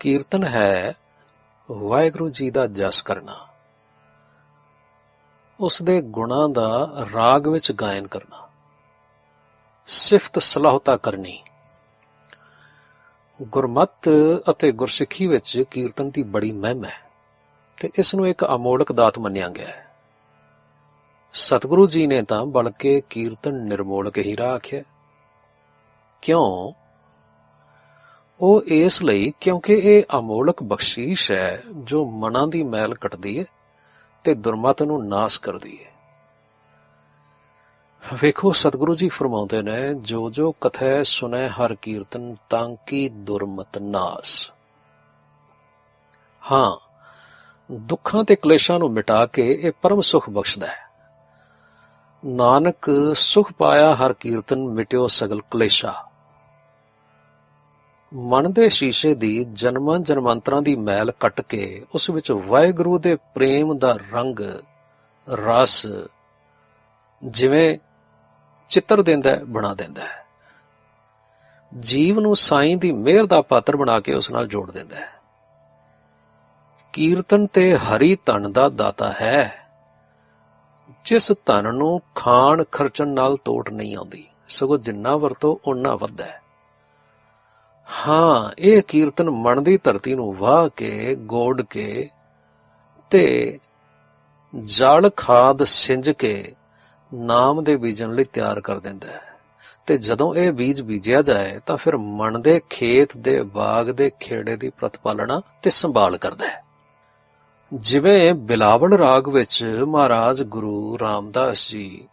ਕੀਰਤਨ ਹੈ, ਵਾਹਿਗੁਰੂ ਜੀ ਦਾ ਜਸ ਕਰਨਾ। ਉਸ ਦੇ ਗੁਣਾਂ ਦਾ ਰਾਗ ਵਿੱਚ ਗਾਇਨ ਕਰਨਾ। ਸਿਫਤ ਸਲਾਹਤਾ ਕਰਨੀ। ਗੁਰਮਤ ਅਤੇ ਗੁਰਸਿੱਖੀ ਵਿੱਚ ਕੀਰਤਨ ਦੀ ਬੜੀ ਮਹਿਮਾ ਹੈ ਤੇ ਇਸ ਨੂੰ ਇੱਕ ਅਮੋਲਕ ਦਾਤ ਮੰਨਿਆ ਗਿਆ ਹੈ। ਸਤਿਗੁਰੂ ਜੀ ਨੇ ਤਾਂ ਬਲਕਿ ਕੀਰਤਨ ਨਿਰਮੋਲਕ ਹੀਰਾ ਆਖਿਆ ਕਿਉਂ? ਉਹ ਇਸ ਲਈ ਕਿਉਂਕਿ ਇਹ ਅਮੋਲਕ ਬਖਸ਼ੀਸ਼ ਹੈ ਜੋ ਮਨਾਂ ਦੀ ਮੈਲ ਕੱਟਦੀ ਹੈ ਤੇ ਦੁਰਮਤ ਨੂੰ ਨਾਸ ਕਰਦੀ ਹੈ। ਵੇਖੋ, ਸਤਿਗੁਰੂ ਜੀ ਫਰਮਾਉਂਦੇ ਨੇ ਜੋ ਜੋ ਕਥੈ ਸੁਨੈ ਹਰ ਕੀਰਤਨ, ਤਾਂ ਕੀ ਦੁਰਮਤ ਨਾਸ। ਹਾਂ, ਦੁੱਖਾਂ ਤੇ ਕਲੇਸ਼ਾਂ ਨੂੰ ਮਿਟਾ ਕੇ ਇਹ ਪਰਮ ਸੁਖ ਬਖਸ਼ਦਾ ਹੈ। ਨਾਨਕ, ਸੁਖ ਪਾਇਆ ਹਰ ਕੀਰਤਨ ਮਿਟਿਓ ਸਗਲ ਕਲੇਸ਼ਾ। ਮਨ ਦੇ ਸ਼ੀਸ਼ੇ ਦੀ ਜਨਮਾਂ ਜਨਮਾਂਤਰਾਂ ਦੀ ਮੈਲ ਕੱਟ ਕੇ ਉਸ ਵਿੱਚ ਵਾਹਿਗੁਰੂ ਦੇ ਪ੍ਰੇਮ ਦਾ ਰੰਗ, ਰਸ ਜਿਵੇਂ ਚਿੱਤਰ ਦਿੰਦਾ ਬਣਾ ਦਿੰਦਾ ਹੈ। ਜੀਵ ਨੂੰ ਸਾਈਂ ਦੀ ਮਿਹਰ ਦਾ ਪਾਤਰ ਬਣਾ ਕੇ ਉਸ ਨਾਲ ਜੋੜ ਦਿੰਦਾ ਹੈ। ਕੀਰਤਨ ਤੇ ਹਰੀ ਧਨ ਦਾ ਦਾਤਾ ਹੈ। ਜਿਸ ਧਨ ਨੂੰ ਖਾਣ ਖਰਚਣ ਨਾਲ ਤੋਟ ਨਹੀਂ ਆਉਂਦੀ, ਸਗੋਂ ਜਿੰਨਾ ਵਰਤੋ ਉਨਾ ਵੱਧਦਾ ਹੈ। ਹਾਂ, ਇਹ ਕੀਰਤਨ ਮਨ ਦੀ ਧਰਤੀ ਨੂੰ ਵਾਹ ਕੇ, ਗੋੜ ਕੇ ਤੇ ਜਲ ਖਾਦ ਸਿੰਜ ਕੇ ਨਾਮ ਦੇ ਬੀਜਣ ਲਈ ਤਿਆਰ ਕਰ ਦਿੰਦਾ ਹੈ। ਤੇ ਜਦੋਂ ਇਹ ਬੀਜ ਬੀਜਿਆ ਜਾਏ, ਤਾਂ ਫਿਰ ਮਨ ਦੇ ਖੇਤ ਦੇ ਬਾਗ ਦੇ ਖੇੜੇ ਦੀ ਪ੍ਰਤਪਾਲਣਾ ਤੇ ਸੰਭਾਲ ਕਰਦਾ ਹੈ। ਜਿਵੇਂ ਬਿਲਾਵਲ ਰਾਗ ਵਿੱਚ ਮਹਾਰਾਜ ਗੁਰੂ ਰਾਮਦਾਸ ਜੀ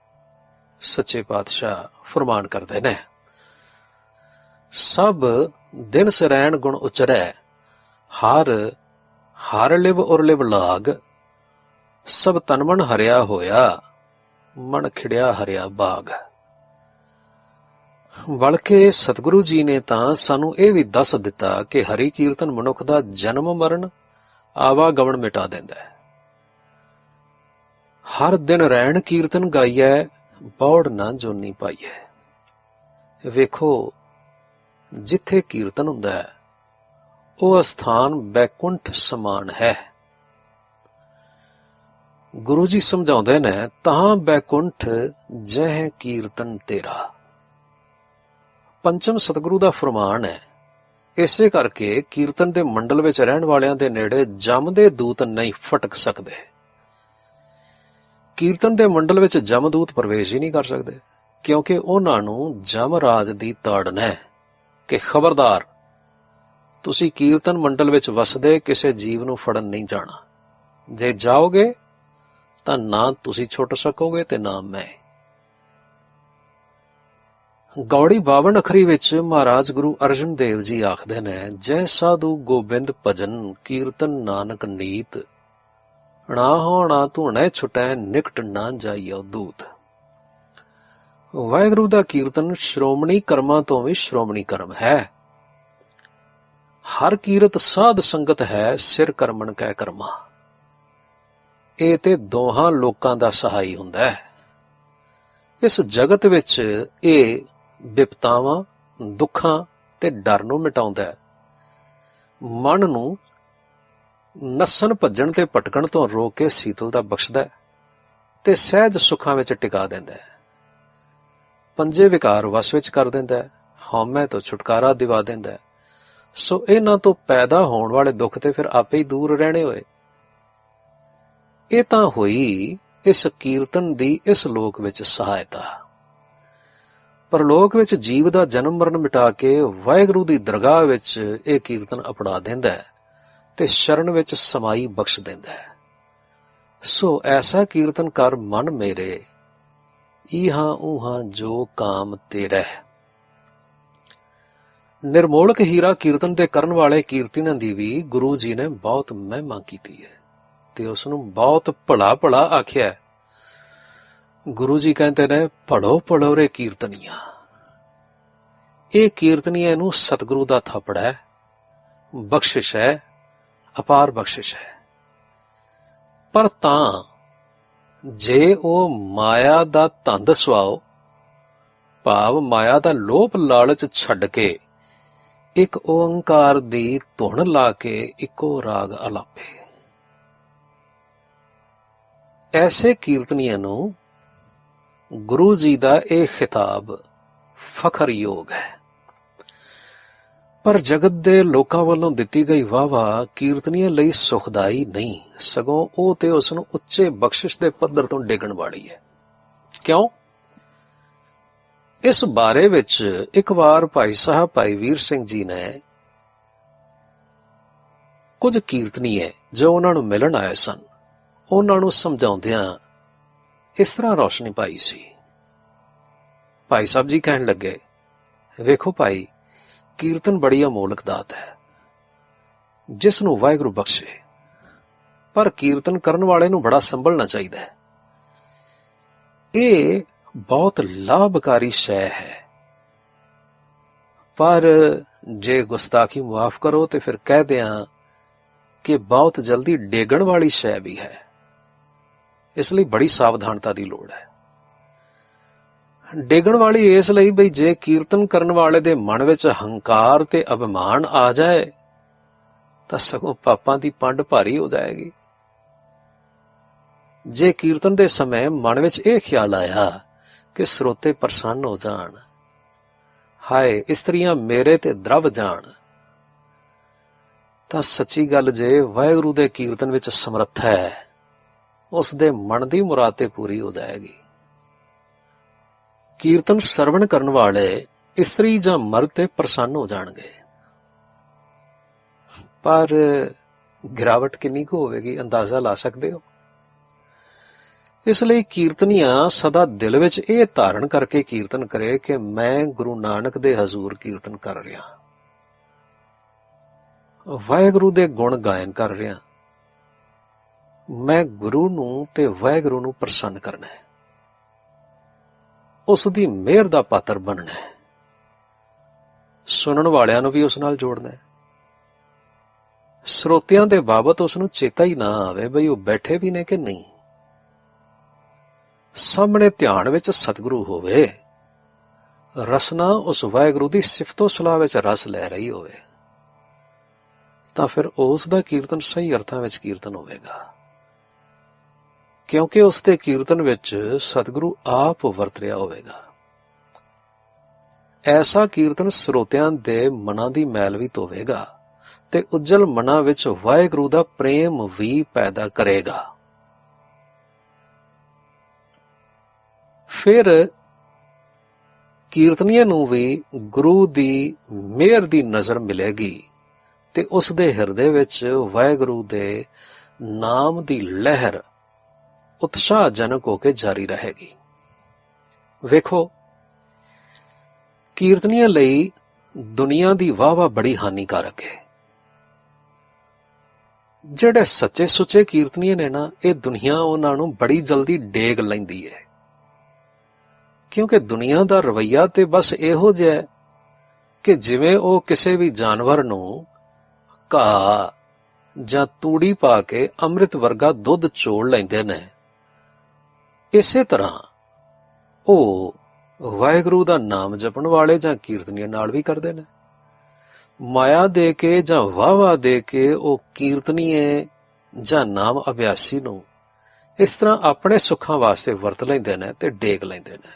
ਸੱਚੇ ਪਾਤਸ਼ਾਹ ਫਰਮਾਨ ਕਰਦੇ ਨੇ, ਸਭ ਦਿਨ ਸਰੈਣ ਗੁਣ ਉਚਰੈ, ਹਰ ਹਰ ਲਿਵ ਉਰ ਲਿਵ ਲਾਗ, ਸਭ ਤਨ ਹਰਿਆ ਹੋਇਆ, ਮਨ ਖਿੜਿਆ ਹਰਿਆ ਬਾਗ। ਬਲਕਿ ਸਤਿਗੁਰੂ ਜੀ ਨੇ ਤਾਂ ਸਾਨੂੰ ਇਹ ਵੀ ਦੱਸ ਦਿੱਤਾ ਕਿ ਹਰੀ ਕੀਰਤਨ ਮਨੁੱਖ ਦਾ ਜਨਮ ਮਰਨ ਆਵਾਗਮਨ ਮਿਟਾ ਦਿੰਦਾ ਹੈ। ਹਰ ਦਿਨ ਰਹਿਣ ਕੀਰਤਨ ਗਾਈਐ, ਬੌੜ ਨਾ ਜੋਨੀ ਪਾਈਐ। ਵੇਖੋ ਜਿੱਥੇ ਕੀਰਤਨ ਹੁੰਦਾ ਹੈ, ਉਹ ਸਥਾਨ ਬੈਕੁੰਠ ਸਮਾਨ ਹੈ। ਗੁਰੂ ਜੀ ਸਮਝਾਉਂਦੇ ਨੇ, ਤਾਂ ਬੈਕੁੰਠ ਜਹ ਕੀਰਤਨ ਤੇਰਾ। ਪੰਚਮ ਸਤਿਗੁਰੂ ਦਾ ਫਰਮਾਨ ਹੈ, ਇਸੇ ਕਰਕੇ ਕੀਰਤਨ ਦੇ ਮੰਡਲ ਵਿੱਚ ਰਹਿਣ ਵਾਲਿਆਂ ਦੇ ਨੇੜੇ ਜਮਦੇ ਦੂਤ ਨਹੀਂ ਫਟਕ ਸਕਦੇ। ਕੀਰਤਨ ਦੇ ਮੰਡਲ ਵਿੱਚ ਜਮਦੂਤ ਪ੍ਰਵੇਸ਼ ਹੀ ਨਹੀਂ ਕਰ ਸਕਦੇ, ਕਿਉਂਕਿ ਉਹਨਾਂ ਨੂੰ ਜਮ ਰਾਜ ਦੀ ਤਾੜਨ ਹੈ। ਕਿ ਖਬਰਦਾਰ, ਤੁਸੀਂ ਕੀਰਤਨ ਮੰਡਲ ਵਿੱਚ ਵਸਦੇ ਕਿਸੇ ਜੀਵ ਨੂੰ ਫੜਨ ਨਹੀਂ ਜਾਣਾ। ਜੇ ਜਾਓਗੇ, ਤਾਂ ਨਾ ਤੁਸੀਂ ਛੁੱਟ ਸਕੋਗੇ ਤੇ ਨਾ ਮੈਂ। ਗੌੜੀ 52 ਅਖਰੀ ਵਿੱਚ ਮਹਾਰਾਜ ਗੁਰੂ ਅਰਜਨ ਦੇਵ ਜੀ ਆਖਦੇ ਨੇ, ਜੈ ਸਾਧੂ ਗੋਬਿੰਦ ਭਜਨ ਕੀਰਤਨ ਨਾਨਕ ਨੀਤ, ਨਾ ਹੋਣਾ ਧੂਣੇ ਛੁਟੈ ਨਿਕਟ ਨਾ ਜਾਈਓ ਦੂਤ। ਵਾਹਿਗੁਰੂ ਦਾ ਕੀਰਤਨ ਸ਼੍ਰੋਮਣੀ ਕਰਮਾਂ ਤੋਂ ਵੀ ਸ਼੍ਰੋਮਣੀ ਕਰਮ ਹੈ। ਹਰ ਕੀਰਤ ਸਾਧ ਸੰਗਤ ਹੈ, ਸਿਰ ਕਰਮਣ ਕੈ ਕਰਮਾ। ਇਹ ਤੇ ਦੋਹਾਂ ਲੋਕਾਂ ਦਾ ਸਹਾਈ ਹੁੰਦਾ ਹੈ। ਇਸ ਜਗਤ ਵਿੱਚ ਇਹ ਵਿਪਤਾਵਾਂ, ਦੁੱਖਾਂ ਤੇ ਡਰ ਨੂੰ ਮਿਟਾਉਂਦਾ ਹੈ। ਮਨ ਨੂੰ ਨਸਨ ਭੱਜਣ ਤੇ ਭਟਕਣ ਤੋਂ ਰੋਕ ਕੇ ਸੀਤਲਤਾ ਬਖਸ਼ਦਾ ਹੈ ਤੇ ਸਹਿਜ ਸੁੱਖਾਂ ਵਿੱਚ ਟਿਕਾ ਦਿੰਦਾ ਹੈ। ਪੰਜੇ ਵਿਕਾਰ ਵਸ ਵਿੱਚ ਕਰ ਦਿੰਦਾ ਹੈ, ਹਉਮੈ ਤੋਂ ਛੁਟਕਾਰਾ ਦਿਵਾ ਦਿੰਦਾ ਹੈ। ਸੋ ਇਹਨਾਂ ਤੋਂ ਪੈਦਾ ਹੋਣ ਵਾਲੇ ਦੁੱਖ ਤੇ ਫਿਰ ਆਪੇ ਹੀ ਦੂਰ ਰਹਿਣੇ ਹੋਏ। ਇਹ ਤਾਂ ਹੋਈ ਇਸ ਕੀਰਤਨ ਦੀ ਇਸ ਲੋਕ ਵਿੱਚ ਸਹਾਇਤਾ। ਪਰਲੋਕ ਵਿੱਚ ਜੀਵ ਦਾ ਜਨਮ ਮਰਨ ਮਿਟਾ ਕੇ ਵਾਹਿਗੁਰੂ ਦੀ ਦਰਗਾਹ ਵਿੱਚ ਇਹ ਕੀਰਤਨ ਅਪਣਾ ਦਿੰਦਾ ਹੈ ਤੇ ਸ਼ਰਨ ਵਿੱਚ ਸਮਾਈ ਬਖਸ਼ ਦਿੰਦਾ ਹੈ। ਸੋ ਐਸਾ ਕੀਰਤਨ ਕਰ ਮਨ ਮੇਰੇ ਇਹਾਂ ਊਹਾਂ ਜੋ ਕਾਮ ਤੇਰਾ। ਨਿਰਮੋਲਕ ਹੀਰਾ ਕੀਰਤਨ ਦੇ ਕਰਨ ਵਾਲੇ ਕੀਰਤਨਾਂ ਦੀ ਵੀ ਗੁਰੂ ਜੀ ਨੇ ਬਹੁਤ ਮਹਿਮਾ ਕੀਤੀ ਹੈ ਤੇ ਉਸ ਨੂੰ ਬਹੁਤ ਭਲਾ ਭਲਾ ਆਖਿਆ ਗੁਰੂ ਜੀ ਕਹਿੰਦੇ ਨੇ ਪੜੋ ਪੜੋ ਰੇ ਕੀਰਤਨੀਆਂ। ਇਹ ਕੀਰਤਨੀਆਂ ਨੂੰ ਸਤਿਗੁਰੂ ਦਾ ਥਾਪੜਾ ਹੈ। ਬਖਸ਼ਿਸ਼ ਹੈ, ਅਪਾਰ ਬਖਸ਼ਿਸ਼ ਹੈ। ਪਰ ਤਾਂ ਜੇ ਉਹ ਮਾਇਆ ਦਾ ਧੰਦ ਸਵਾਓ, ਭਾਵ ਮਾਇਆ ਦਾ ਲੋਭ ਲਾਲਚ ਛੱਡ ਕੇ, ਇੱਕ ਓੰਕਾਰ ਦੀ ਧੁਣ ਲਾ ਕੇ ਇੱਕੋ ਰਾਗ ਅਲਾਪੇ। ਐਸੇ ਕੀਰਤਨੀਆਂ ਨੂੰ ਗੁਰੂ ਜੀ ਦਾ ਇਹ ਖਿਤਾਬ ਫਖਰ ਯੋਗ ਹੈ। ਪਰ ਜਗਤ ਦੇ ਲੋਕਾਂ ਵੱਲੋਂ ਦਿੱਤੀ ਗਈ ਵਾਵਾ ਕੀਰਤਨੀਆਂ ਲਈ ਸੁਖਦਾਈ ਨਹੀਂ। ਸਗੋਂ ਉਹ ਤੇ ਉਸ ਨੂੰ ਉੱਚੇ ਬਖਸ਼ਿਸ਼ ਦੇ ਪੱਧਰ ਤੋਂ ਡੇਗਣ ਵਾਲੀ ਹੈ। ਕਿਉਂ? ਇਸ ਬਾਰੇ ਵਿੱਚ ਇੱਕ ਵਾਰ ਭਾਈ ਸਾਹਿਬ, ਭਾਈ ਵੀਰ ਸਿੰਘ ਜੀ ਨੇ ਕੁਝ ਕੀਰਤਨੀਏ ਜੋ ਉਹਨਾਂ ਨੂੰ ਮਿਲਣ ਆਏ ਸਨ, ਉਹਨਾਂ ਨੂੰ ਸਮਝਾਉਂਦਿਆਂ ਇਸ ਤਰ੍ਹਾਂ ਰੌਸ਼ਨੀ ਪਾਈ ਸੀ। ਭਾਈ ਸਾਹਿਬ ਜੀ ਕਹਿਣ ਲੱਗੇ, ਵੇਖੋ ਭਾਈ ਕੀਰਤਨ ਬੜੀ ਅਮੋਲਕ ਦਾਤ ਹੈ। ਜਿਸ ਨੂੰ ਵਾਹਿਗੁਰੂ ਬਖਸ਼ੇ, ਪਰ ਕੀਰਤਨ ਕਰਨ ਵਾਲੇ ਨੂੰ ਬੜਾ ਸੰਭਲਣਾ ਚਾਹੀਦਾ ਹੈ। ਇਹ ਬਹੁਤ ਲਾਭਕਾਰੀ ਸ਼ੈ ਹੈ। ਪਰ ਜੇ ਗੁਸਤਾਖੀ ਮਾਫ ਕਰੋ ਤੇ ਫਿਰ ਕਹਿ ਦਿਆਂ ਕਿ ਬਹੁਤ ਜਲਦੀ ਡੇਗਣ ਵਾਲੀ ਸ਼ੈ ਵੀ ਹੈ। ਇਸ ਲਈ ਬੜੀ ਸਾਵਧਾਨਤਾ ਦੀ ਲੋੜ ਹੈ। ਡੇਗਣ ਵਾਲੀ ਇਸ ਲਈ ਬਈ ਜੇ ਕੀਰਤਨ ਕਰਨ ਵਾਲੇ ਦੇ ਮਨ ਵਿੱਚ ਹੰਕਾਰ ਤੇ ਅਭਿਮਾਨ ਆ ਜਾਏ, ਤਾਂ ਸਗੋਂ ਪਾਪਾਂ ਦੀ ਪੰਡ ਭਾਰੀ ਹੋ ਜਾਏਗੀ। ਜੇ ਕੀਰਤਨ ਦੇ ਸਮੇਂ ਮਨ ਵਿੱਚ ਇਹ ਖਿਆਲ ਆਇਆ ਕਿ ਸਰੋਤੇ ਪ੍ਰਸੰਨ ਹੋ ਜਾਣ, ਹਾਏ ਇਸਤਰੀਆਂ ਮੇਰੇ ਤੇ ਦਰਵ ਜਾਣ, ਤਾਂ ਸੱਚੀ ਗੱਲ ਜੇ ਵਾਹਿਗੁਰੂ ਦੇ ਕੀਰਤਨ ਵਿੱਚ ਸਮਰੱਥਾ ਹੈ, ਉਸ ਦੇ ਮਨ ਦੀ ਮੁਰਾਦ ਤੇ ਪੂਰੀ ਹੋ ਜਾਏਗੀ। ਕੀਰਤਨ ਸਰਵਣ ਕਰਨ ਵਾਲੇ ਇਸਤਰੀ ਜਾਂ ਮਰਦ ਤੇ ਪ੍ਰਸੰਨ ਹੋ ਜਾਣਗੇ। ਪਰ ਗਿਰਾਵਟ ਕਿੰਨੀ ਕੁ ਹੋਵੇਗੀ, ਅੰਦਾਜ਼ਾ ਲਾ ਸਕਦੇ ਹੋ? ਇਸ ਲਈ ਕੀਰਤਨੀਆਂ ਸਦਾ ਦਿਲ ਵਿੱਚ ਇਹ ਧਾਰਨ ਕਰਕੇ ਕੀਰਤਨ ਕਰੇ ਕਿ ਮੈਂ ਗੁਰੂ ਨਾਨਕ ਦੇ ਹਜ਼ੂਰ ਕੀਰਤਨ ਕਰ ਰਿਹਾ ਵਾਹਿਗੁਰੂ ਦੇ ਗੁਣ ਗਾਇਨ ਕਰ ਰਿਹਾ ਮੈਂ ਗੁਰੂ ਨੂੰ ਤੇ ਵਾਹਿਗੁਰੂ ਨੂੰ ਪ੍ਰਸੰਨ ਕਰਨਾ ਹੈ। ਉਸ ਦੀ ਮਿਹਰ ਦਾ ਪਾਤਰ ਬਣਨਾ ਹੈ। ਸੁਣਨ ਵਾਲਿਆਂ ਨੂੰ ਵੀ ਉਸ ਨਾਲ ਜੋੜਨਾ ਹੈ। ਸਰੋਤਿਆਂ ਦੇ ਬਾਬਤ ਉਸ ਨੂੰ ਚੇਤਾ ਹੀ ਨਾ ਆਵੇ ਬਈ ਉਹ ਬੈਠੇ ਵੀ ਨੇ ਕਿ ਨਹੀਂ। ਸਾਹਮਣੇ ਧਿਆਨ ਵਿੱਚ ਸਤਿਗੁਰੂ ਹੋਵੇ, ਰਸਨਾ ਉਸ ਵਾਹਿਗੁਰੂ ਦੀ ਸਿਫਤੋ ਸਲਾਹ ਵਿੱਚ ਰਸ ਲੈ ਰਹੀ ਹੋਵੇ, ਤਾਂ ਫਿਰ ਉਸ ਦਾ ਕੀਰਤਨ ਸਹੀ ਅਰਥਾਂ ਵਿੱਚ ਕੀਰਤਨ ਹੋਵੇਗਾ। ਕਿਉਂਕਿ ਉਸ ਦੇ ਕੀਰਤਨ ਵਿੱਚ ਸਤਿਗੁਰੂ ਆਪ ਵਰਤ ਰਿਹਾ ਹੋਵੇਗਾ। ਐਸਾ ਕੀਰਤਨ ਸਰੋਤਿਆਂ ਦੇ ਮਨਾਂ ਦੀ ਮੈਲ ਵੀ ਧੋਵੇਗਾ ਤੇ ਉਜਲ ਮਨਾਂ ਵਿੱਚ ਵਾਹਿਗੁਰੂ ਦਾ ਪ੍ਰੇਮ ਵੀ ਪੈਦਾ ਕਰੇਗਾ। ਫਿਰ ਕੀਰਤਨੀਏ ਨੂੰ ਵੀ ਗੁਰੂ ਦੀ ਮਿਹਰ ਦੀ ਨਜ਼ਰ ਮਿਲੇਗੀ ਤੇ ਉਸ ਦੇ ਹਿਰਦੇ ਵਿੱਚ ਵਾਹਿਗੁਰੂ ਦੇ ਨਾਮ ਦੀ ਲਹਿਰ ਉਤਸ਼ਾਹਜਨਕ ਹੋ ਕੇ ਜਾਰੀ ਰਹੇਗੀ। ਵੇਖੋ, ਕੀਰਤਨੀਆਂ ਲਈ ਦੁਨੀਆ ਦੀ ਵਾਹਵਾ ਬੜੀ ਹਾਨੀਕਾਰਕ ਹੈ। ਜਿਹੜੇ ਸੱਚੇ ਸੁੱਚੇ ਕੀਰਤਨੀਏ ਨੇ ਨਾ, ਇਹ ਦੁਨੀਆ ਉਹਨਾਂ ਨੂੰ ਬੜੀ ਜਲਦੀ ਡੇਗ ਲੈਂਦੀ ਹੈ। ਕਿਉਂਕਿ ਦੁਨੀਆ ਦਾ ਰਵਈਆ ਤੇ ਬਸ ਇਹੋ ਜਿਹਾ ਹੈ ਕਿ ਜਿਵੇਂ ਉਹ ਕਿਸੇ ਵੀ ਜਾਨਵਰ ਨੂੰ ਘਾਹ ਜਾਂ ਤੂੜੀ ਪਾ ਕੇ ਅੰਮ੍ਰਿਤ ਵਰਗਾ ਦੁੱਧ ਚੋੜ ਲੈਂਦੇ ਨੇ ਇਸੇ ਤਰ੍ਹਾਂ ਉਹ ਵਾਹਿਗੁਰੂ ਦਾ ਨਾਮ ਜਪਣ ਵਾਲੇ ਜਾਂ ਕੀਰਤਨੀਆਂ ਨਾਲ ਵੀ ਕਰਦੇ ਨੇ। ਮਾਇਆ ਦੇ ਕੇ ਜਾਂ ਵਾਵਾ ਦੇ ਕੇ ਉਹ ਕੀਰਤਨੀਏ ਜਾਂ ਨਾਮ ਅਭਿਆਸੀ ਨੂੰ ਇਸ ਤਰ੍ਹਾਂ ਆਪਣੇ ਸੁੱਖਾਂ ਵਾਸਤੇ ਵਰਤ ਲੈਂਦੇ ਨੇ ਤੇ ਡੇਗ ਲੈਂਦੇ ਨੇ।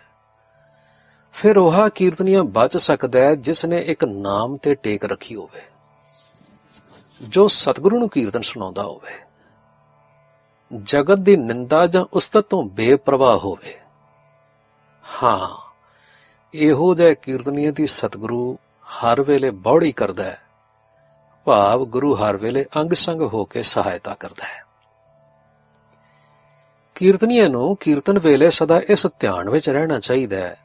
ਫਿਰ ਉਹ ਕੀਰਤਨੀਆਂ ਬਚ ਸਕਦਾ ਹੈ ਜਿਸ ਨੇ ਇੱਕ ਨਾਮ ਤੇ ਟੇਕ ਰੱਖੀ ਹੋਵੇ, ਜੋ ਸਤਿਗੁਰੂ ਨੂੰ ਕੀਰਤਨ ਸੁਣਾਉਂਦਾ ਹੋਵੇ। ਜਗਤ ਦੀ ਨਿੰਦਾ ਜਾਂ ਉਸਤਤ ਤੋਂ ਬੇਪਰਵਾਹ ਹੋਵੇ। ਹਾਂ, ਇਹੋ ਜਿਹਾ ਕੀਰਤਨੀਏ ਦੀ ਸਤਿਗੁਰੂ ਹਰ ਵੇਲੇ ਬੌੜੀ ਕਰਦਾ ਹੈ। ਭਾਵ ਗੁਰੂ ਹਰ ਵੇਲੇ ਅੰਗ ਸੰਗ ਹੋ ਕੇ ਸਹਾਇਤਾ ਕਰਦਾ ਹੈ। ਕੀਰਤਨੀਏ ਨੂੰ ਕੀਰਤਨ ਵੇਲੇ ਸਦਾ ਇਸ ਧਿਆਨ ਵਿੱਚ ਰਹਿਣਾ ਚਾਹੀਦਾ ਹੈ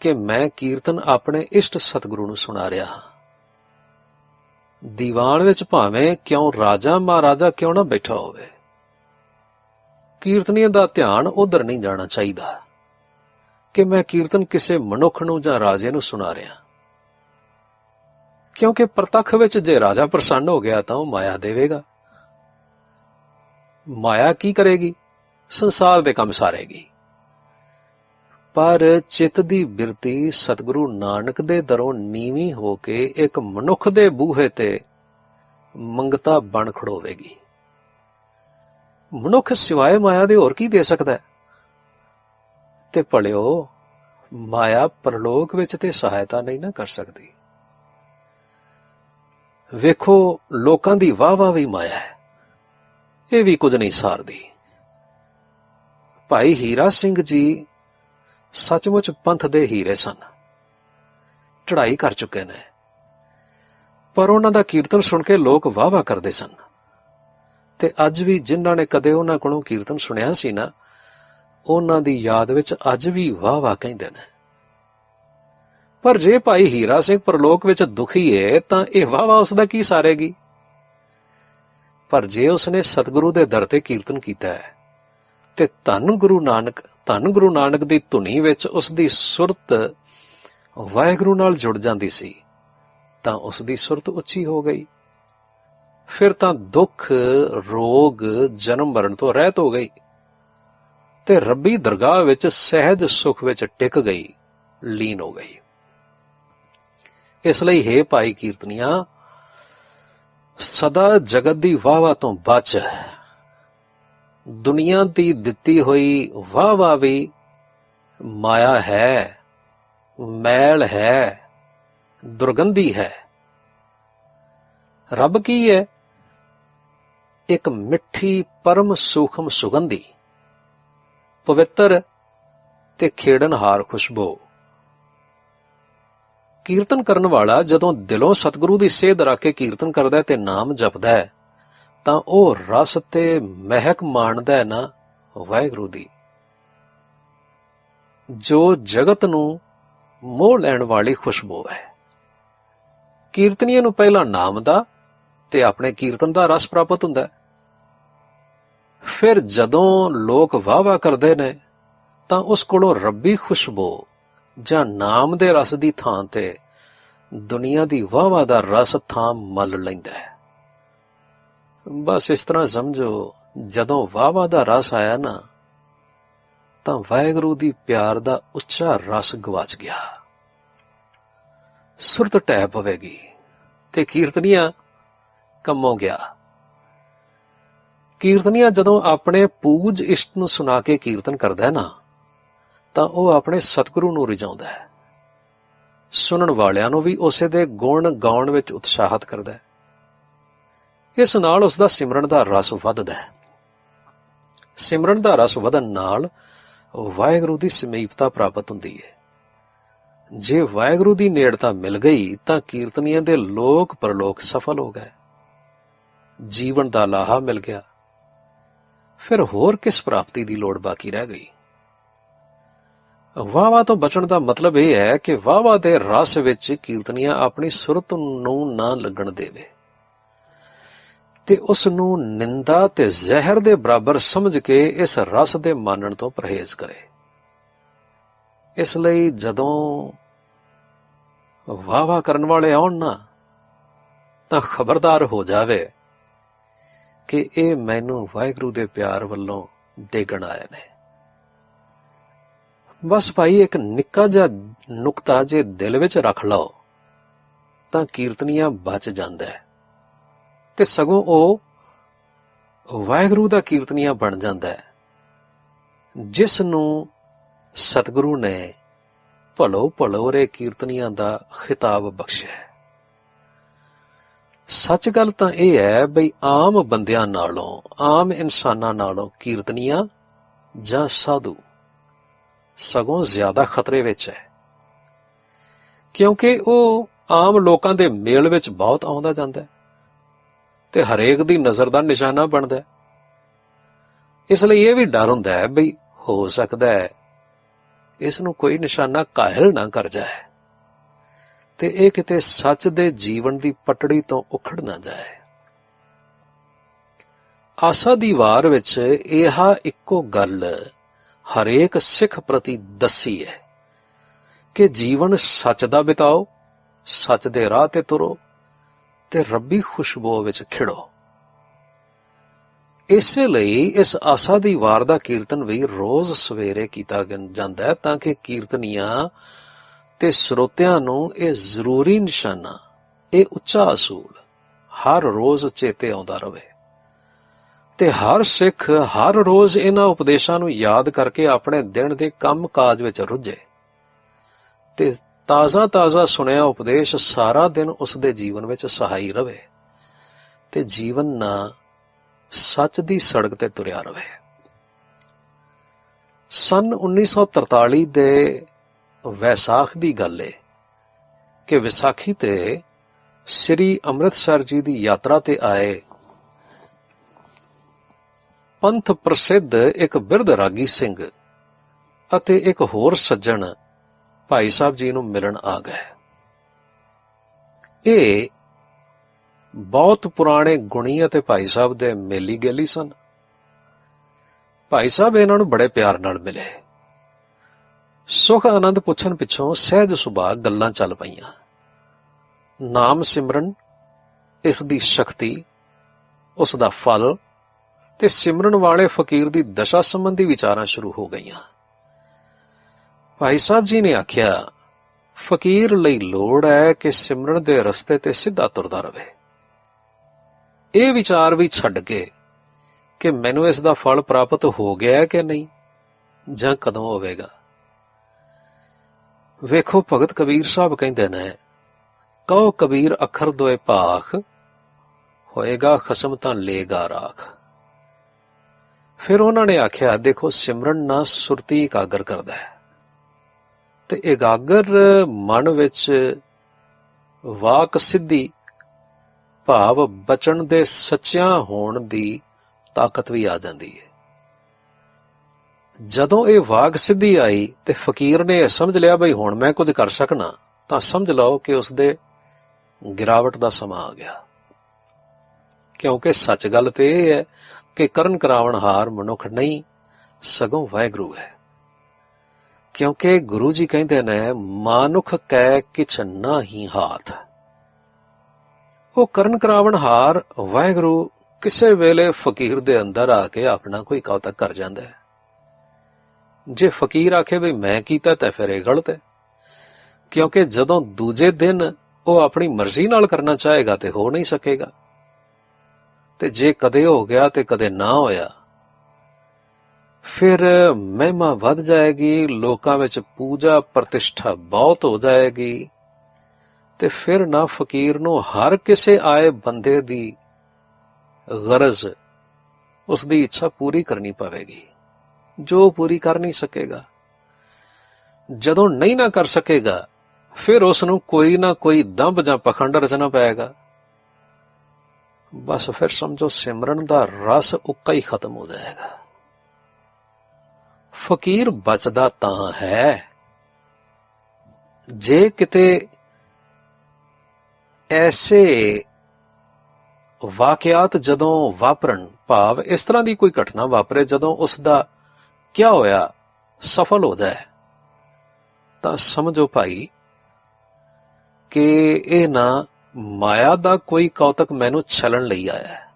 ਕਿ ਮੈਂ ਕੀਰਤਨ ਆਪਣੇ ਇਸ਼ਟ ਸਤਿਗੁਰੂ ਨੂੰ ਸੁਣਾ ਰਿਹਾ ਹਾਂ। ਦੀਵਾਨ ਵਿੱਚ ਭਾਵੇਂ ਕਿਉਂ ਰਾਜਾ ਮਹਾਰਾਜਾ ਕਿਉਂ ਨਾ ਬੈਠਾ ਹੋਵੇ। ਕੀਰਤਨੀਆਂ ਦਾ ਧਿਆਨ ਉਧਰ ਨਹੀਂ ਜਾਣਾ ਚਾਹੀਦਾ। ਕਿ ਮੈਂ ਕੀਰਤਨ ਕਿਸੇ ਮਨੁੱਖ ਨੂੰ ਜਾਂ ਰਾਜੇ ਨੂੰ ਸੁਣਾ ਰਿਹਾ। ਕਿਉਂਕਿ ਪ੍ਰਤੱਖ ਵਿੱਚ ਜੇ ਰਾਜਾ ਪ੍ਰਸੰਨ ਹੋ ਗਿਆ ਤਾਂ ਉਹ ਮਾਇਆ ਦੇਵੇਗਾ। ਮਾਇਆ ਕੀ ਕਰੇਗੀ? ਸੰਸਾਰ ਦੇ ਕੰਮ ਸਾਰੇਗੀ। ਪਰ ਚਿੱਤ ਦੀ ਬਿਰਤੀ ਸਤਿਗੁਰੂ ਨਾਨਕ ਦੇ ਦਰੋਂ ਨੀਵੀਂ ਹੋ ਕੇ ਇੱਕ ਮਨੁੱਖ ਦੇ ਬੂਹੇ ਤੇ ਮੰਗਤਾ ਬਣ ਖੜੋਵੇਗੀ। ਮਨੁੱਖ ਸਿਵਾਏ ਮਾਇਆ ਦੇ ਹੋਰ ਕੀ ਦੇ ਸਕਦਾ ਹੈ? ਤੇ ਭਲਿਓ, ਮਾਇਆ ਪਰਲੋਕ ਵਿੱਚ ਤੇ ਸਹਾਇਤਾ ਨਹੀਂ ਨਾ ਕਰ ਸਕਦੀ। ਵੇਖੋ, ਲੋਕਾਂ ਦੀ ਵਾਹ ਵਾਹ ਵੀ ਮਾਇਆ ਹੈ। ਇਹ ਵੀ ਕੁਝ ਨਹੀਂ ਸਾਰਦੀ। ਭਾਈ ਹੀਰਾ ਸਿੰਘ ਜੀ ਸੱਚਮੁੱਚ ਪੰਥ ਦੇ ਹੀਰੇ ਸਨ। ਚੜ੍ਹਾਈ ਕਰ ਚੁੱਕੇ ਨੇ। ਪਰ ਉਹਨਾਂ ਦਾ ਕੀਰਤਨ ਸੁਣ ਕੇ ਲੋਕ ਵਾਹ ਵਾਹ ਕਰਦੇ ਸਨ। ਤੇ ਅੱਜ ਵੀ ਜਿਨ੍ਹਾਂ ਨੇ ਕਦੇ ਉਹਨਾਂ ਕੋਲੋਂ ਕੀਰਤਨ ਸੁਣਿਆ ਸੀ ਨਾ, ਉਹਨਾਂ ਦੀ ਯਾਦ ਵਿੱਚ ਅੱਜ ਵੀ ਵਾਹ ਵਾਹ ਕਹਿੰਦੇ ਨੇ। ਪਰ ਜੇ ਭਾਈ ਹੀਰਾ ਸਿੰਘ ਪਰਲੋਕ ਵਿੱਚ ਦੁਖੀ ਏ, ਤਾਂ ਇਹ ਵਾਹ ਵਾਹ ਉਸ ਦਾ ਕੀ ਸਾਰੇਗੀ? ਪਰ ਜੇ ਉਸਨੇ ਸਤਿਗੁਰੂ ਦੇ ਦਰ ਤੇ ਕੀਰਤਨ ਕੀਤਾ ਹੈ, ਤੇ ਧੰਨ ਗੁਰੂ ਨਾਨਕ, ਧੰਨ ਗੁਰੂ ਨਾਨਕ ਦੀ ਧੁਨੀ ਵਿੱਚ ਉਸ ਦੀ ਸੁਰਤ ਵਾਹਿਗੁਰੂ ਨਾਲ ਜੁੜ ਜਾਂਦੀ ਸੀ, ਤਾਂ ਉਸ ਦੀ ਸੁਰਤ ਉੱਚੀ ਹੋ ਗਈ। ਫਿਰ ਤਾਂ ਦੁੱਖ, ਰੋਗ, ਜਨਮ ਮਰਨ ਤੋਂ ਰਹਿਤ ਹੋ ਗਈ। ਤੇ ਰੱਬੀ ਦਰਗਾਹ ਵਿੱਚ ਸਹਿਜ ਸੁਖ ਵਿੱਚ ਟਿਕ ਗਈ, ਲੀਨ ਹੋ ਗਈ। ਇਸ ਲਈ ਹੈ ਭਾਈ ਕੀਰਤਨੀਆਂ, ਸਦਾ ਜਗਤ ਦੀ ਵਾਵਾ ਤੋਂ ਬਚ। ਦੁਨੀਆ ਦੀ ਦਿੱਤੀ ਹੋਈ ਵਾਹ ਵਾਹ ਵੀ ਮਾਇਆ ਹੈ, ਮੈਲ ਹੈ, ਦੁਰਗੰਧੀ ਹੈ। ਰੱਬ ਕੀ ਹੈ? ਇੱਕ ਮਿੱਠੀ ਪਰਮ ਸੂਖਮ ਸੁਗੰਧੀ, ਪਵਿੱਤਰ ਤੇ ਖੇੜਨਹਾਰ ਖੁਸ਼ਬੂ। ਕੀਰਤਨ ਕਰਨ ਵਾਲਾ ਜਦੋਂ ਦਿਲੋਂ ਸਤਿਗੁਰੂ ਦੀ ਸੇਧ ਰੱਖ ਕੇ ਕੀਰਤਨ ਕਰਦਾ ਹੈ ਤੇ ਨਾਮ ਜਪਦਾ ਹੈ, ਤਾਂ ਉਹ ਰਸ ਤੇ ਮਹਿਕ ਮਾਣਦਾ ਹੈ ਨਾ, ਵਾਹਿਗੁਰੂ ਦੀ। ਜੋ ਜਗਤ ਨੂੰ ਮੋਹ ਲੈਣ ਵਾਲੀ ਖੁਸ਼ਬੂ ਹੈ। ਕੀਰਤਨੀਏ ਨੂੰ ਪਹਿਲਾਂ ਨਾਮ ਦਾ ਤੇ ਆਪਣੇ ਕੀਰਤਨ ਦਾ ਰਸ ਪ੍ਰਾਪਤ ਹੁੰਦਾ ਹੈ। ਫਿਰ ਜਦੋਂ ਲੋਕ ਵਾਹ-ਵਾਹ ਕਰਦੇ ਨੇ, ਤਾਂ ਉਸ ਕੋਲੋਂ ਰੱਬੀ ਖੁਸ਼ਬੂ ਜਾਂ ਨਾਮ ਦੇ ਰਸ ਦੀ ਥਾਂ ਤੇ ਦੁਨੀਆ ਦੀ ਵਾਹ-ਵਾਹ ਦਾ ਰਸ ਥਾਂ ਮੱਲ ਲੈਂਦਾ ਹੈ। ਬਸ ਇਸ ਤਰ੍ਹਾਂ ਸਮਝੋ, ਜਦੋਂ ਵਾਹ-ਵਾਹ ਦਾ ਰਸ ਆਇਆ ਨਾ, ਤਾਂ ਵਾਹਿਗੁਰੂ ਦੀ ਪਿਆਰ ਦਾ ਉੱਚਾ ਰਸ ਗਵਾਚ ਗਿਆ। ਸੁਰਤ ਟਹਿ ਪਵੇਗੀ ਤੇ ਕੀਰਤਨੀਆਂ ਕੰਮੋਂ ਗਿਆ। ਕੀਰਤਨੀਆ ਜਦੋਂ ਆਪਣੇ ਪੂਜ ਇਸ਼ਟ ਨੂੰ ਸੁਣਾ ਕੇ ਕੀਰਤਨ ਕਰਦਾ ਹੈ ਨਾ, ਤਾਂ ਉਹ ਆਪਣੇ ਸਤਿਗੁਰੂ ਨੂੰ ਰਿਝਾਉਂਦਾ ਹੈ। ਸੁਣਨ ਵਾਲਿਆਂ ਨੂੰ ਵੀ ਉਸੇ ਦੇ ਗੁਣ ਗਾਉਣ ਵਿੱਚ ਉਤਸ਼ਾਹਿਤ ਕਰਦਾ ਹੈ। ਇਸ ਨਾਲ ਉਸ ਦਾ ਸਿਮਰਨ ਦਾ ਰਸ ਵੱਧਦਾ ਹੈ। ਸਿਮਰਨ ਦਾ ਰਸ ਵਧਣ ਨਾਲ ਵਾਹਿਗੁਰੂ ਦੀ ਸਮੀਪਤਾ ਪ੍ਰਾਪਤ ਹੁੰਦੀ ਹੈ। ਜੇ ਵਾਹਿਗੁਰੂ ਦੀ ਨੇੜਤਾ ਮਿਲ ਗਈ, ਤਾਂ ਕੀਰਤਨੀਆਂ ਦੇ ਲੋਕ ਪਰਲੋਕ ਸਫਲ ਹੋ ਗਏ। ਜੀਵਨ ਦਾ ਲਾਹਾ ਮਿਲ ਗਿਆ। ਫਿਰ ਹੋਰ ਕਿਸ ਪ੍ਰਾਪਤੀ ਦੀ ਲੋੜ ਬਾਕੀ ਰਹਿ ਗਈ? ਵਾਵਾ ਤੋਂ ਬਚਣ ਦਾ ਮਤਲਬ ਇਹ ਹੈ ਕਿ ਵਾਵਾ ਦੇ ਰਸ ਵਿੱਚ ਕੀਰਤਨੀਆਂ ਆਪਣੀ ਸੁਰਤ ਨੂੰ ਨਾ ਲੱਗਣ ਦੇਵੇ। ਤੇ ਉਸ ਨੂੰ ਨਿੰਦਾ ਤੇ ਜ਼ਹਿਰ ਦੇ ਬਰਾਬਰ ਸਮਝ ਕੇ ਇਸ ਰਸ ਦੇ ਮਾਨਣ ਤੋਂ ਪਰਹੇਜ਼ ਕਰੇ। ਇਸ ਲਈ ਜਦੋਂ ਵਾਵਾ ਕਰਨ ਵਾਲੇ ਆਉਣ ਨਾ, ਤਾਂ ਖਬਰਦਾਰ ਹੋ ਜਾਵੇ ਕਿ ਇਹ ਮੈਨੂੰ ਵਾਹਿਗੁਰੂ ਦੇ ਪਿਆਰ ਵੱਲੋਂ ਡੇਗਣ ਆਏ ਨੇ। ਬਸ ਭਾਈ, ਇੱਕ ਨਿੱਕਾ ਜਿਹਾ ਨੁਕਤਾ ਜੇ ਦਿਲ ਵਿੱਚ ਰੱਖ ਲਓ, ਤਾਂ ਕੀਰਤਨੀਆਂ ਬਚ ਜਾਂਦਾ। ਹੈ ਤੇ ਸਗੋਂ ਉਹ ਵਾਹਿਗੁਰੂ ਦਾ ਕੀਰਤਨੀਆ ਬਣ ਜਾਂਦਾ। ਹੈ ਜਿਸ ਨੂੰ ਸਤਿਗੁਰੂ ਨੇ ਭਲੋ ਭਲੋ ਰੇ ਕੀਰਤਨੀਆਂ ਦਾ ਖਿਤਾਬ ਬਖਸ਼ਿਆ। ਸੱਚ ਗੱਲ ਤਾਂ ਇਹ ਹੈ ਬਈ ਆਮ ਬੰਦਿਆਂ ਨਾਲੋਂ, ਆਮ ਇਨਸਾਨਾਂ ਨਾਲੋਂ ਕੀਰਤਨੀਆਂ ਜਾਂ ਸਾਧੂ ਸਗੋਂ ਜ਼ਿਆਦਾ ਖਤਰੇ ਵਿੱਚ ਹੈ। ਕਿਉਂਕਿ ਉਹ ਆਮ ਲੋਕਾਂ ਦੇ ਮੇਲ ਵਿੱਚ ਬਹੁਤ ਆਉਂਦਾ ਜਾਂਦਾ ਹੈ ਤੇ ਹਰੇਕ ਦੀ ਨਜ਼ਰ ਦਾ ਨਿਸ਼ਾਨਾ ਬਣਦਾ ਹੈ। ਇਸ ਲਈ ਇਹ ਵੀ ਡਰ ਹੁੰਦਾ ਹੈ ਬਈ ਹੋ ਸਕਦਾ ਹੈ ਇਸ ਨੂੰ ਕੋਈ ਨਿਸ਼ਾਨਾ ਕਾਇਲ ਨਾ ਕਰ ਜਾਏ। ਤੇ ਇਹ ਕਿਤੇ ਸੱਚ ਦੇ ਜੀਵਨ ਦੀ ਪਟੜੀ ਤੋਂ ਉਖੜ ਨਾ ਜਾਏ। ਆਸਾ ਦੀ ਵਾਰ ਵਿੱਚ ਇਹ ਇੱਕੋ ਗੱਲ ਹਰੇਕ ਸਿੱਖ ਪ੍ਰਤੀ ਦੱਸੀ ਹੈ ਕਿ ਜੀਵਨ ਸੱਚ ਦਾ ਬਿਤਾਓ, ਸੱਚ ਦੇ ਰਾਹ ਤੇ ਤੁਰੋ ਤੇ ਰੱਬੀ ਖੁਸ਼ਬੂ ਵਿੱਚ ਖਿੜੋ। ਇਸੇ ਲਈ ਇਸ ਆਸਾ ਦੀ ਵਾਰ ਦਾ ਕੀਰਤਨ ਵੀ ਰੋਜ਼ ਸਵੇਰੇ ਕੀਤਾ ਜਾਂਦਾ ਹੈ ਤਾਂ ਕਿ ਕੀਰਤਨੀਆਂ ਤੇ ਸਰੋਤਿਆਂ ਨੂੰ ਇਹ ਜ਼ਰੂਰੀ ਨਿਸ਼ਾਨਾ, ਇਹ ਉੱਚਾ ਅਸੂਲ ਹਰ ਰੋਜ਼ ਚੇਤੇ ਆਉਂਦਾ ਰਹੇ ਤੇ ਹਰ ਸਿੱਖ ਹਰ ਰੋਜ਼ ਇਹਨਾਂ ਉਪਦੇਸ਼ਾਂ ਨੂੰ ਯਾਦ ਕਰਕੇ ਆਪਣੇ ਦਿਨ ਦੇ ਕੰਮ-ਕਾਜ ਵਿੱਚ ਰੁੱਝੇ। ਤੇ ਤਾਜ਼ਾ-ਤਾਜ਼ਾ ਸੁਣਿਆ ਉਪਦੇਸ਼ ਸਾਰਾ ਦਿਨ ਉਸ ਦੇ ਜੀਵਨ ਵਿੱਚ ਸਹਾਈ ਰਵੇ ਤੇ ਜੀਵਨ ਨਾ ਸੱਚ ਦੀ ਸੜਕ ਤੇ ਤੁਰਿਆ ਰਵੇ। ਸਨ 1943 ਦੇ ਵੈਸਾਖ ਦੀ ਗੱਲ ਏ ਕਿ ਵਿਸਾਖੀ ਤੇ ਸ੍ਰੀ ਅੰਮ੍ਰਿਤਸਰ ਜੀ ਦੀ ਯਾਤਰਾ ਤੇ ਆਏ ਪੰਥ ਪ੍ਰਸਿੱਧ ਇੱਕ ਬਿਰਧ ਰਾਗੀ ਸਿੰਘ ਅਤੇ ਇੱਕ ਹੋਰ ਸੱਜਣ ਭਾਈ ਸਾਹਿਬ ਜੀ ਨੂੰ ਮਿਲਣ ਆ ਗਏ। ਇਹ ਬਹੁਤ ਪੁਰਾਣੇ ਗੁਣੀ ਅਤੇ ਭਾਈ ਸਾਹਿਬ ਦੇ ਮੇਲੀ ਗੇਲੀ ਸਨ। ਭਾਈ ਸਾਹਿਬ ਇਹਨਾਂ ਨੂੰ ਬੜੇ ਪਿਆਰ ਨਾਲ ਮਿਲੇ। ਸੁਖ ਆਨੰਦ ਪੁੱਛਣ ਪਿੱਛੋਂ ਸਹਿਜ ਸੁਭਾਅ ਗੱਲਾਂ ਚੱਲ ਪਈਆਂ। ਨਾਮ ਸਿਮਰਨ, ਇਸ ਦੀ ਸ਼ਕਤੀ, ਉਸ ਦਾ ਫਲ ਤੇ ਸਿਮਰਨ ਵਾਲੇ ਫਕੀਰ ਦੀ ਦਸ਼ਾ ਸੰਬੰਧੀ ਵਿਚਾਰਾਂ ਸ਼ੁਰੂ ਹੋ ਗਈਆਂ। ਭਾਈ ਸਾਹਿਬ ਜੀ ਨੇ ਆਖਿਆ, ਫਕੀਰ ਲਈ ਲੋੜ ਹੈ ਕਿ ਸਿਮਰਨ ਦੇ ਰਸਤੇ ਤੇ ਸਿੱਧਾ ਤੁਰਦਾ ਰਹੇ ਇਹ ਵਿਚਾਰ ਵੀ ਛੱਡ ਕੇ ਕਿ ਮੈਨੂੰ ਇਸ ਦਾ ਫਲ ਪ੍ਰਾਪਤ ਹੋ ਗਿਆ ਕਿ ਨਹੀਂ ਜਾਂ ਕਦੋਂ ਹੋਵੇਗਾ? ਵੇਖੋ, ਭਗਤ ਕਬੀਰ ਸਾਹਿਬ ਕਹਿੰਦੇ ਨੇ, ਕਹੋ ਕਬੀਰ ਅੱਖਰ ਦੋਏ ਭਾਖ, ਹੋਏਗਾ ਖਸਮ ਤਾਂ ਲੇਗਾ ਰਾਖ। ਫਿਰ ਉਹਨਾਂ ਨੇ ਆਖਿਆ, ਦੇਖੋ, ਸਿਮਰਨ ਨਾ ਸੁਰਤੀ ਇਕਾਗਰ ਕਰਦਾ ਹੈ। ਤੇ ਇਕਾਗਰ ਮਨ ਵਿੱਚ ਵਾਕ ਸਿੱਧੀ, ਭਾਵ ਬਚਣ ਦੇ ਸੱਚਿਆਂ ਹੋਣ ਦੀ ਤਾਕਤ ਵੀ ਆ ਜਾਂਦੀ ਹੈ। ਜਦੋਂ ਇਹ ਵਾਗ ਸਿੱਧੀ ਆਈ ਤੇ ਫਕੀਰ ਨੇ ਇਹ ਸਮਝ ਲਿਆ ਬਈ ਹੁਣ ਮੈਂ ਕੁਝ ਕਰ ਸਕਣਾ, ਤਾਂ ਸਮਝ ਲਓ ਕਿ ਉਸ ਦੇ ਗਿਰਾਵਟ ਦਾ ਸਮਾਂ ਆ ਗਿਆ। ਕਿਉਂਕਿ ਸੱਚ ਗੱਲ ਤੇ ਇਹ ਹੈ ਕਿ ਕਰਨ ਕਰਾਵਣ ਹਾਰ ਮਨੁੱਖ ਨਹੀਂ, ਸਗੋਂ ਵਾਹਿਗੁਰੂ ਹੈ। ਕਿਉਂਕਿ ਗੁਰੂ ਜੀ ਕਹਿੰਦੇ ਨੇ, ਮਾਨੁਖ ਕੈ ਕਿਛ ਨਾਹੀ ਹਾਥ। ਉਹ ਕਰਨ ਕਰਾਵਣ ਹਾਰ ਵਾਹਿਗੁਰੂ ਕਿਸੇ ਵੇਲੇ ਫਕੀਰ ਦੇ ਅੰਦਰ ਆ ਕੇ ਆਪਣਾ ਕੋਈ ਕੌਤਕ ਕਰ ਜਾਂਦਾ ਹੈ। ਜੇ ਫਕੀਰ ਆਖੇ ਵੀ ਮੈਂ ਕੀਤਾ ਤਾਂ ਫਿਰ ਇਹ ਗਲਤ ਹੈ। ਕਿਉਂਕਿ ਜਦੋਂ ਦੂਜੇ ਦਿਨ ਉਹ ਆਪਣੀ ਮਰਜ਼ੀ ਨਾਲ ਕਰਨਾ ਚਾਹੇਗਾ ਤੇ ਹੋ ਨਹੀਂ ਸਕੇਗਾ। ਤੇ ਜੇ ਕਦੇ ਹੋ ਗਿਆ ਤੇ ਕਦੇ ਨਾ ਹੋਇਆ, ਫਿਰ ਮਹਿਮਾ ਵੱਧ ਜਾਏਗੀ, ਲੋਕਾਂ ਵਿੱਚ ਪੂਜਾ ਪ੍ਰਤਿਸ਼ਠਾ ਬਹੁਤ ਹੋ ਜਾਏਗੀ ਤੇ ਫਿਰ ਨਾ ਫਕੀਰ ਨੂੰ ਹਰ ਕਿਸੇ ਆਏ ਬੰਦੇ ਦੀ ਗਰਜ਼ ਉਸ ਦੀ ਇੱਛਾ ਪੂਰੀ ਕਰਨੀ ਪਵੇਗੀ। ਜੋ ਪੂਰੀ ਕਰ ਨਹੀਂ ਸਕੇਗਾ। ਜਦੋਂ ਨਹੀਂ ਨਾ ਕਰ ਸਕੇਗਾ, ਫਿਰ ਉਸ ਨੂੰ ਕੋਈ ਨਾ ਕੋਈ ਦੰਭ ਜਾਂ ਪਖੰਡ ਰਚਣਾ ਪਏਗਾ। ਬਸ ਫਿਰ ਸਮਝੋ, ਸਿਮਰਨ ਦਾ ਰਸ ਉੱਕਾ ਹੀ ਖਤਮ ਹੋ ਜਾਏਗਾ। ਫਕੀਰ ਬਚਦਾ ਤਾਂ ਹੈ। ਜੇ ਕਿਤੇ ਐਸੇ ਵਾਕਿਆਤ ਜਦੋਂ ਵਾਪਰਨ, ਭਾਵ ਇਸ ਤਰ੍ਹਾਂ ਦੀ ਕੋਈ ਘਟਨਾ ਵਾਪਰੇ ਜਦੋਂ ਉਸ ਦਾ ਕਿਆ ਹੋਇਆ? ਸਫਲ ਹੋ ਜਾਏ। ਤਾਂ ਸਮਝੋ ਭਾਈ ਕਿ ਇਹ ਨਾ ਮਾਇਆ ਦਾ ਕੋਈ ਕੌਤਕ ਮੈਨੂੰ ਛਲਣ ਲਈ ਆਇਆ ਹੈ।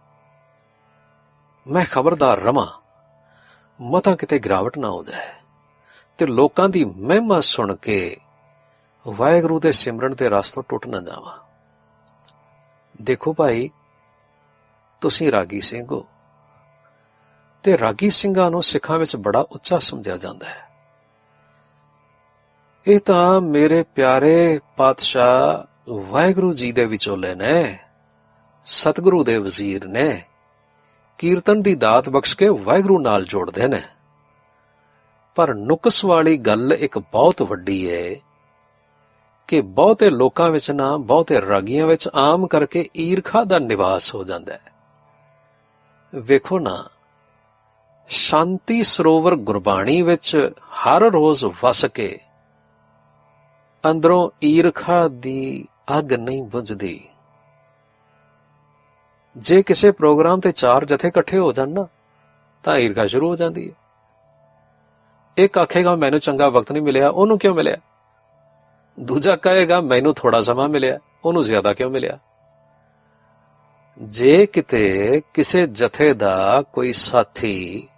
ਮੈਂ ਖਬਰਦਾਰ ਰਵਾਂ, ਮਤਾ ਕਿਤੇ ਗਿਰਾਵਟ ਨਾ ਹੋ ਜਾਏ ਤੇ ਲੋਕਾਂ ਦੀ ਮਹਿਮਾ ਸੁਣ ਕੇ ਵਾਹਿਗੁਰੂ ਦੇ ਸਿਮਰਨ ਦੇ ਰਸਤੋਂ ਟੁੱਟ ਨਾ ਜਾਵਾਂ। ਦੇਖੋ ਭਾਈ, ਤੁਸੀਂ ਰਾਗੀ ਸਿੰਘ ਹੋ। ਤੇ ਰਾਗੀ ਸਿੰਘਾਂ ਨੂੰ ਸਿੱਖਾਂ ਵਿੱਚ ਬੜਾ ਉੱਚਾ ਸਮਝਿਆ ਜਾਂਦਾ ਹੈ। ਇਹ ਤਾਂ ਮੇਰੇ ਪਿਆਰੇ ਪਾਤਸ਼ਾਹ ਵਾਹਿਗੁਰੂ ਜੀ ਦੇ ਵਿਚੋਲੇ ਨੇ, ਸਤਿਗੁਰੂ ਦੇ ਵਜ਼ੀਰ ਨੇ, ਕੀਰਤਨ ਦੀ ਦਾਤ ਬਖਸ਼ ਕੇ ਵਾਹਿਗੁਰੂ ਨਾਲ ਜੋੜਦੇ ਨੇ। ਪਰ ਨੁਕਸ ਵਾਲੀ ਗੱਲ ਇੱਕ ਬਹੁਤ ਵੱਡੀ ਹੈ ਕਿ ਬਹੁਤੇ ਲੋਕਾਂ ਵਿੱਚ ਨਾ ਬਹੁਤੇ ਰਾਗੀਆਂ ਵਿੱਚ ਆਮ ਕਰਕੇ ਈਰਖਾ ਦਾ ਨਿਵਾਸ ਹੋ ਜਾਂਦਾ ਹੈ। ਵੇਖੋ ਨਾ ਸ਼ਾਂਤੀ ਸਰੋਵਰ ਗੁਰਬਾਣੀ ਵਿੱਚ ਹਰ ਰੋਜ਼ ਵਸ ਕੇ ਅੰਦਰੋਂ ਈਰਖਾ ਦੀ ਅੱਗ ਨਹੀਂ ਬੁਝਦੀ। ਜੇ ਕਿਸੇ ਪ੍ਰੋਗਰਾਮ ਤੇ ਚਾਰ ਜਥੇ ਇਕੱਠੇ ਹੋ ਜਾਣ ਨਾ, ਤਾਂ ਈਰਖਾ ਸ਼ੁਰੂ ਹੋ ਜਾਂਦੀ ਹੈ। ਇੱਕ ਆਖੇਗਾ, ਮੈਨੂੰ ਚੰਗਾ ਵਕਤ ਨਹੀਂ ਮਿਲਿਆ। ਉਹਨੂੰ ਕਿਉਂ ਮਿਲਿਆ? ਦੂਜਾ ਕਹੇਗਾ, ਮੈਨੂੰ ਥੋੜਾ ਸਮਾਂ ਮਿਲਿਆ। ਉਹਨੂੰ ਜ਼ਿਆਦਾ ਕਿਉਂ ਮਿਲਿਆ? ਜੇ ਕਿਤੇ ਕਿਸੇ ਜਥੇ ਦਾ ਕੋਈ ਸਾਥੀ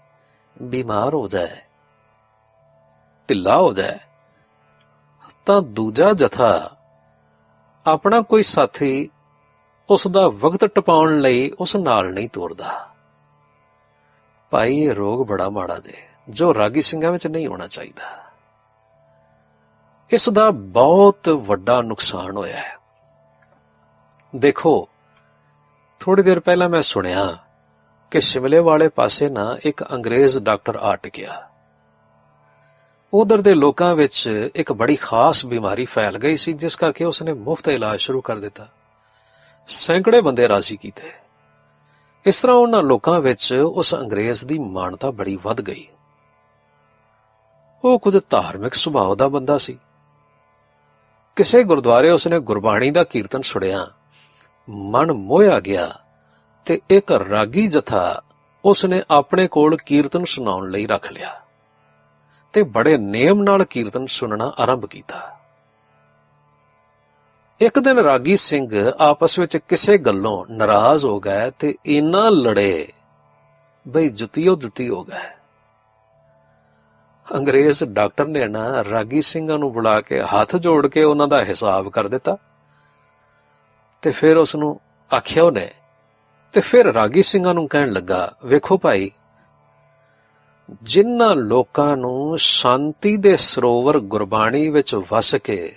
ਬਿਮਾਰ ਹੋ ਜਾਏ, ਢਿੱਲਾ ਹੋ ਜਾਏ, ਤਾਂ ਦੂਜਾ ਜਥਾ ਆਪਣਾ ਕੋਈ ਸਾਥੀ ਉਸ ਦਾ ਵਕਤ ਟਪਾਉਣ ਲਈ ਉਸ ਨਾਲ ਨਹੀਂ ਤੋਰਦਾ। ਭਾਈ, ਇਹ ਰੋਗ ਬੜਾ ਮਾੜਾ ਜੇ, ਜੋ ਰਾਗੀ ਸਿੰਘਾਂ ਵਿੱਚ ਨਹੀਂ ਹੋਣਾ ਚਾਹੀਦਾ। ਇਸ ਦਾ ਬਹੁਤ ਵੱਡਾ ਨੁਕਸਾਨ ਹੋਇਆ ਹੈ। ਦੇਖੋ ਥੋੜੀ ਦੇਰ ਪਹਿਲਾਂ ਮੈਂ ਸੁਣਿਆ ਕਿ ਸ਼ਿਮਲੇ ਵਾਲੇ ਪਾਸੇ ਨਾ ਇੱਕ ਅੰਗਰੇਜ਼ ਡਾਕਟਰ ਆ ਟਕਿਆ। ਉਧਰ ਦੇ ਲੋਕਾਂ ਵਿੱਚ ਇੱਕ ਬੜੀ ਖਾਸ ਬਿਮਾਰੀ ਫੈਲ ਗਈ ਸੀ, ਜਿਸ ਕਰਕੇ ਉਸਨੇ ਮੁਫਤ ਇਲਾਜ ਸ਼ੁਰੂ ਕਰ ਦਿੱਤਾ। ਸੈਂਕੜੇ ਬੰਦੇ ਰਾਜ਼ੀ ਕੀਤੇ। ਇਸ ਤਰ੍ਹਾਂ ਉਹਨਾਂ ਲੋਕਾਂ ਵਿੱਚ ਉਸ ਅੰਗਰੇਜ਼ ਦੀ ਮਾਨਤਾ ਬੜੀ ਵੱਧ ਗਈ। ਉਹ ਕੁਝ ਧਾਰਮਿਕ ਸੁਭਾਅ ਦਾ ਬੰਦਾ ਸੀ। ਕਿਸੇ ਗੁਰਦੁਆਰੇ ਉਸਨੇ ਗੁਰਬਾਣੀ ਦਾ ਕੀਰਤਨ ਸੁਣਿਆ। ਮਨ ਮੋਹਿਆ ਗਿਆ। ਤੇ ਇੱਕ ਰਾਗੀ ਜਥਾ ਉਸਨੇ ਆਪਣੇ ਕੋਲ ਕੀਰਤਨ ਸੁਣਾਉਣ ਲਈ ਰੱਖ ਲਿਆ ਤੇ ਬੜੇ ਨੇਮ ਨਾਲ ਕੀਰਤਨ ਸੁਣਨਾ ਆਰੰਭ ਕੀਤਾ। ਇੱਕ ਦਿਨ ਰਾਗੀ ਸਿੰਘ ਆਪਸ ਵਿੱਚ ਕਿਸੇ ਗੱਲੋਂ ਨਾਰਾਜ਼ ਹੋ ਗਏ ਤੇ ਇੰਨਾ ਲੜੇ ਬਈ ਜੁੱਤੀਓ ਜੁੱਤੀ ਹੋ ਗਏ ਅੰਗਰੇਜ਼ ਡਾਕਟਰ ਨੇ ਨਾ ਰਾਗੀ ਸਿੰਘਾਂ ਨੂੰ ਬੁਲਾ ਕੇ ਹੱਥ ਜੋੜ ਕੇ ਉਹਨਾਂ ਦਾ ਹਿਸਾਬ ਕਰ ਦਿੱਤਾ ਤੇ ਫਿਰ ਉਸ ਨੂੰ ਆਖਿਆ ਉਹਨੇ ਤੇ ਫਿਰ ਰਾਗੀ ਸਿੰਘਾਂ ਨੂੰ ਕਹਿਣ ਲੱਗਾ, ਵੇਖੋ ਭਾਈ ਜਿਨ੍ਹਾਂ ਲੋਕਾਂ ਨੂੰ ਸ਼ਾਂਤੀ ਦੇ ਸਰੋਵਰ ਗੁਰਬਾਣੀ ਵਿੱਚ ਵਸ ਕੇ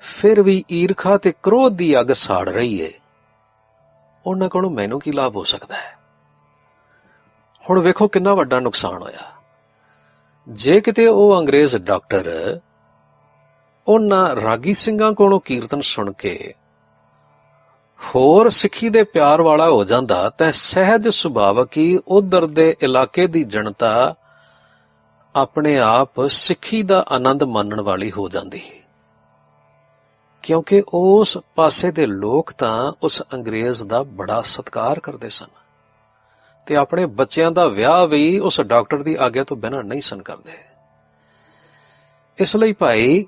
ਫਿਰ ਵੀ ਈਰਖਾ ਤੇ ਕ੍ਰੋਧ ਦੀ ਅੱਗ ਸਾੜ ਰਹੀ ਏ, ਉਹਨਾਂ ਕੋਲੋਂ ਮੈਨੂੰ ਕੀ ਲਾਭ ਹੋ ਸਕਦਾ ਹੈ? ਹੁਣ ਵੇਖੋ ਕਿੰਨਾ ਵੱਡਾ ਨੁਕਸਾਨ ਹੋਇਆ। ਜੇ ਕਿਤੇ ਉਹ ਅੰਗਰੇਜ਼ ਡਾਕਟਰ ਉਹਨਾਂ ਰਾਗੀ ਸਿੰਘਾਂ ਕੋਲੋਂ ਕੀਰਤਨ ਸੁਣ ਕੇ ਹੋਰ ਸਿੱਖੀ ਦੇ ਪਿਆਰ ਵਾਲਾ ਹੋ ਜਾਂਦਾ ਤਾਂ ਸਹਿਜ ਸੁਭਾਵਕ ਹੀ ਉਧਰ ਦੇ ਇਲਾਕੇ ਦੀ ਜਨਤਾ ਆਪਣੇ ਆਪ ਸਿੱਖੀ ਦਾ ਆਨੰਦ ਮਾਣਨ ਵਾਲੀ ਹੋ ਜਾਂਦੀ ਕਿਉਂਕਿ ਉਸ ਪਾਸੇ ਦੇ ਲੋਕ ਤਾਂ ਉਸ ਅੰਗਰੇਜ਼ ਦਾ ਬੜਾ ਸਤਿਕਾਰ ਕਰਦੇ ਸਨ ਤੇ ਆਪਣੇ ਬੱਚਿਆਂ ਦਾ ਵਿਆਹ ਵੀ ਉਸ ਡਾਕਟਰ ਦੀ ਆਗਿਆ ਤੋਂ ਬਿਨਾਂ ਨਹੀਂ ਸਨ ਕਰਦੇ। ਇਸ ਲਈ ਭਾਈ,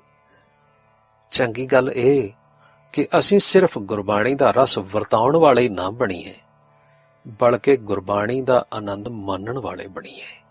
ਚੰਗੀ ਗੱਲ ਇਹ ਕਿ ਅਸੀਂ ਸਿਰਫ ਗੁਰਬਾਣੀ ਦਾ ਰਸ ਵਰਤਾਉਣ ਵਾਲੇ ਹੀ ਨਾ ਬਣੀਏ, ਬਲਕਿ ਗੁਰਬਾਣੀ ਦਾ ਆਨੰਦ ਮਾਣਨ ਵਾਲੇ ਬਣੀਏ।